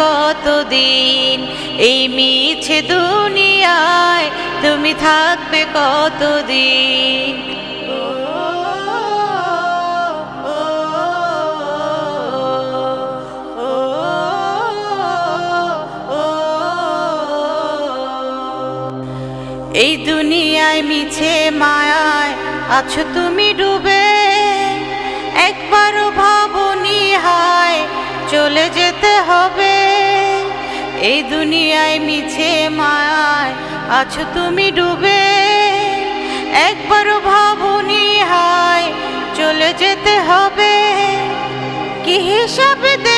কতদিন এই মিছে দুনিয়ায় তুমি থাকবে কতদিন। এই দুনিয়ায় মিছে মায়ায় আছো তুমি ডুবে এই দুনিয়ায় মিছে মায় আছো তুমি ডুবে। একবারও ভাবনি হায়, চলে যেতে হবে। কি হিসাবে দেবে